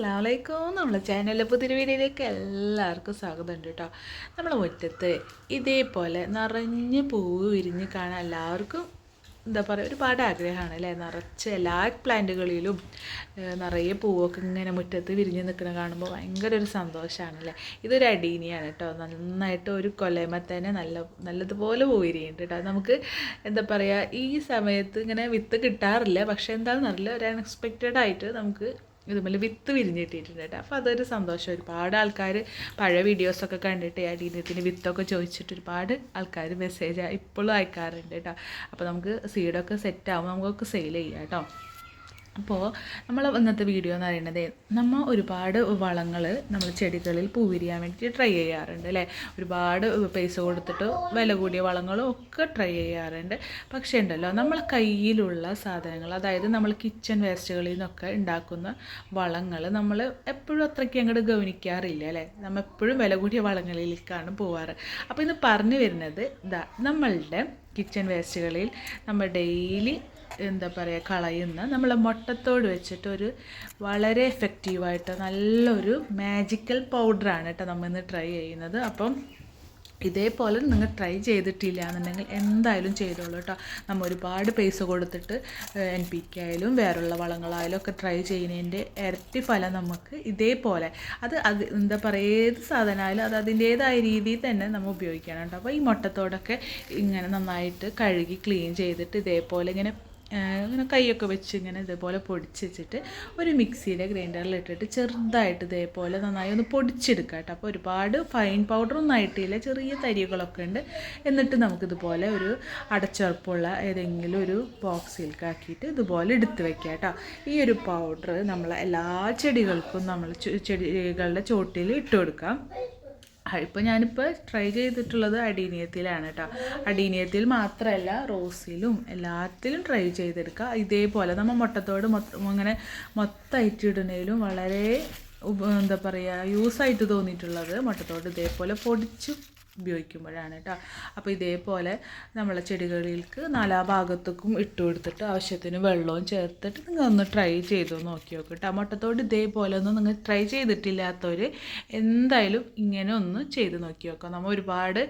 അസ്സാമലൈക്കും നമ്മളെ ചാനലിലെ പുതിയ വീഡിയോയിലേക്ക് എല്ലാവർക്കും സ്വാഗതം ഉണ്ട് കേട്ടോ. നമ്മളെ മുറ്റത്ത് ഇതേപോലെ നിറഞ്ഞ് പൂവ് വിരിഞ്ഞ് കാണാൻ എല്ലാവർക്കും എന്താ പറയുക ഒരുപാട് ആഗ്രഹമാണ് അല്ലേ? നിറച്ച് എല്ലാ പ്ലാന്റുകളിലും നിറയെ പൂവൊക്കെ ഇങ്ങനെ മുറ്റത്ത് വിരിഞ്ഞ് നിൽക്കുന്നത് കാണുമ്പോൾ ഭയങ്കര ഒരു സന്തോഷമാണ് അല്ലേ? ഇതൊരു അടീനിയാണ് കേട്ടോ. നന്നായിട്ട് ഒരു കൊലയമ തന്നെ നല്ല നല്ലതുപോലെ പൂവിരിയുണ്ട് കേട്ടോ. നമുക്ക് എന്താ പറയുക ഈ സമയത്ത് ഇങ്ങനെ വിത്ത് കിട്ടാറില്ല. പക്ഷേ എന്താണെന്ന് അറിയില്ല ഒരു അൺഎക്സ്പെക്റ്റഡ് ആയിട്ട് നമുക്ക് ഇതുപോലെ വിത്ത് വിരിഞ്ഞ് കിട്ടിയിട്ടുണ്ട് കേട്ടോ. അപ്പോൾ അതൊരു സന്തോഷം. ഒരുപാട് ആൾക്കാർ പഴയ വീഡിയോസൊക്കെ കണ്ടിട്ട് അടീനത്തിന് വിത്തൊക്കെ ചോദിച്ചിട്ട് ഒരുപാട് ആൾക്കാർ മെസ്സേജ് ഇപ്പോഴും അയക്കാറുണ്ട് കേട്ടോ. അപ്പോൾ നമുക്ക് സീഡൊക്കെ സെറ്റ് ആകുമ്പോൾ നമുക്കൊക്കെ സെയിൽ ചെയ്യാം കേട്ടോ. അപ്പോൾ നമ്മൾ ഇന്നത്തെ വീഡിയോ എന്ന് പറയുന്നത് നമ്മൾ ഒരുപാട് വളങ്ങൾ നമ്മൾ ചെടികളിൽ പൂവിരിയാൻ വേണ്ടിയിട്ട് ട്രൈ ചെയ്യാറുണ്ട് അല്ലേ? ഒരുപാട് പൈസ കൊടുത്തിട്ട് വില കൂടിയ വളങ്ങളും ഒക്കെ ട്രൈ ചെയ്യാറുണ്ട്. പക്ഷേ ഉണ്ടല്ലോ നമ്മളെ കയ്യിലുള്ള സാധനങ്ങൾ അതായത് നമ്മൾ കിച്ചൺ വേസ്റ്റുകളിൽ നിന്നൊക്കെ ഉണ്ടാക്കുന്ന വളങ്ങൾ നമ്മൾ എപ്പോഴും അത്രയ്ക്ക് അങ്ങോട്ട് ഗവനിക്കാറില്ല അല്ലേ? നമ്മൾ എപ്പോഴും വില കൂടിയ വളങ്ങളിലേക്കാണ് പോവാറ്. അപ്പോൾ ഇന്ന് പറഞ്ഞു വരുന്നത് ഇതാ നമ്മളുടെ കിച്ചൺ വേസ്റ്റുകളിൽ നമ്മൾ ഡെയിലി എന്താ പറയുക കളയുന്ന നമ്മളെ മുട്ടത്തോട് വെച്ചിട്ട് ഒരു വളരെ എഫക്റ്റീവായിട്ട് നല്ലൊരു മാജിക്കൽ പൗഡറാണ് കേട്ടോ നമ്മൾ ഇന്ന് ട്രൈ ചെയ്യുന്നത്. അപ്പം ഇതേപോലെ നിങ്ങൾ ട്രൈ ചെയ്തിട്ടില്ല എന്നുണ്ടെങ്കിൽ എന്തായാലും ചെയ്തോളൂ കേട്ടോ. നമ്മൾ ഒരുപാട് പൈസ കൊടുത്തിട്ട് എൻ പി കെ ആയാലും വേറുള്ള വളങ്ങളായാലും ഒക്കെ ട്രൈ ചെയ്യുന്നതിന്റെ ഇരട്ടി ഫലം നമുക്ക് ഇതേപോലെ അത് അത് എന്താ പറയുക ഏത് സാധനമായാലും അത് അതിന്റേതായ രീതിയിൽ തന്നെ നമ്മൾ ഉപയോഗിക്കണം കേട്ടോ. അപ്പോൾ ഈ മുട്ടത്തോടൊക്കെ ഇങ്ങനെ നന്നായിട്ട് കഴുകി ക്ലീൻ ചെയ്തിട്ട് ഇതേപോലെ ഇങ്ങനെ ഇങ്ങനെ കൈയൊക്കെ വെച്ച് ഇങ്ങനെ ഇതേപോലെ പൊടിച്ച് വെച്ചിട്ട് ഒരു മിക്സിയിലെ ഗ്രൈൻഡറിൽ ഇട്ടിട്ട് ചെറുതായിട്ട് ഇതേപോലെ നന്നായി ഒന്ന് പൊടിച്ചെടുക്കുക കേട്ടോ. അപ്പോൾ ഒരുപാട് ഫൈൻ പൗഡർ ഒന്നും ആയിട്ടില്ല. ചെറിയ തരികളൊക്കെ ഉണ്ട്. എന്നിട്ട് നമുക്കിതുപോലെ ഒരു അടച്ചുറപ്പുള്ള ഏതെങ്കിലും ഒരു ബോക്സിലേക്ക് ആക്കിയിട്ട് ഇതുപോലെ എടുത്ത് വെക്കുക കേട്ടോ. ഈ ഒരു പൗഡർ നമ്മൾ എല്ലാ ചെടികൾക്കും നമ്മൾ ചെടികളുടെ ചോട്ടിൽ ഇട്ട് കൊടുക്കാം. ഇപ്പോൾ ഞാനിപ്പോൾ ട്രൈ ചെയ്തിട്ടുള്ളത് അടീനിയത്തിലാണ് കേട്ടോ അടീനിയത്തിൽ മാത്രമല്ല റോസിലും എല്ലാത്തിലും ട്രൈ ചെയ്തെടുക്കുക. ഇതേപോലെ നമ്മൾ മുട്ടത്തോട് മൊത്തം അങ്ങനെ മൊത്തമായിട്ട് ഇടുന്നതിലും വളരെ എന്താ പറയുക യൂസായിട്ട് തോന്നിയിട്ടുള്ളത് മുട്ടത്തോട് ഇതേപോലെ പൊടിച്ച് ഉപയോഗിക്കുമ്പോഴാണ് കേട്ടോ. അപ്പോൾ ഇതേപോലെ നമ്മളെ ചെടികളിലേക്ക് നാലാ ഭാഗത്തേക്കും ഇട്ട് കൊടുത്തിട്ട് ആവശ്യത്തിന് വെള്ളവും ചേർത്തിട്ട് നിങ്ങൾ ഒന്ന് ട്രൈ ചെയ്ത് നോക്കി നോക്കും കേട്ടോ. മുട്ടത്തോട് ഇതേപോലെ ഒന്നും നിങ്ങൾ ട്രൈ ചെയ്തിട്ടില്ലാത്തവർ എന്തായാലും ഇങ്ങനെ ഒന്ന് ചെയ്ത് നോക്കി നോക്കാം. നമ്മൾ ഒരുപാട്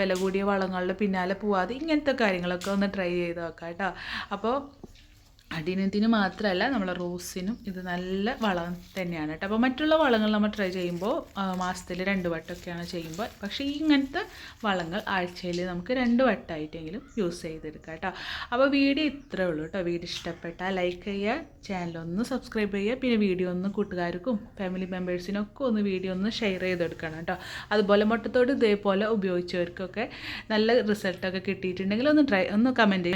വില കൂടിയ വളങ്ങളുടെ പിന്നാലെ പോവാതെ ഇങ്ങനത്തെ കാര്യങ്ങളൊക്കെ ഒന്ന് ട്രൈ ചെയ്ത് നോക്കാം കേട്ടോ. അപ്പോൾ അടിനത്തിന് മാത്രമല്ല നമ്മളെ റോസിനും ഇത് നല്ല വളം തന്നെയാണ് കേട്ടോ. അപ്പോൾ മറ്റുള്ള വളങ്ങൾ നമ്മൾ ട്രൈ ചെയ്യുമ്പോൾ മാസത്തിൽ രണ്ട് വട്ടമൊക്കെയാണ് ചെയ്യുമ്പോൾ. പക്ഷേ ഇങ്ങനത്തെ വളങ്ങൾ ആഴ്ചയിൽ നമുക്ക് രണ്ട് വട്ടമായിട്ടെങ്കിലും യൂസ് ചെയ്തെടുക്കാം കേട്ടോ. അപ്പോൾ വീഡിയോ ഇത്രേ ഉള്ളൂ കേട്ടോ. വീഡിയോ ഇഷ്ടപ്പെട്ടാൽ ലൈക്ക് ചെയ്യുക ചാനലൊന്ന് സബ്സ്ക്രൈബ് ചെയ്യുക പിന്നെ വീഡിയോ ഒന്ന് കൂട്ടുകാർക്കും ഫാമിലി മെമ്പേഴ്സിനൊക്കെ ഒന്ന് വീഡിയോ ഒന്ന് ഷെയർ ചെയ്തെടുക്കണം കേട്ടോ. അതുപോലെ മുട്ടത്തോട് ഇതേപോലെ ഉപയോഗിച്ചവർക്കൊക്കെ നല്ല റിസൾട്ടൊക്കെ കിട്ടിയിട്ടുണ്ടെങ്കിൽ ഒന്ന് ട്രൈ ഒന്ന് കമന്റ്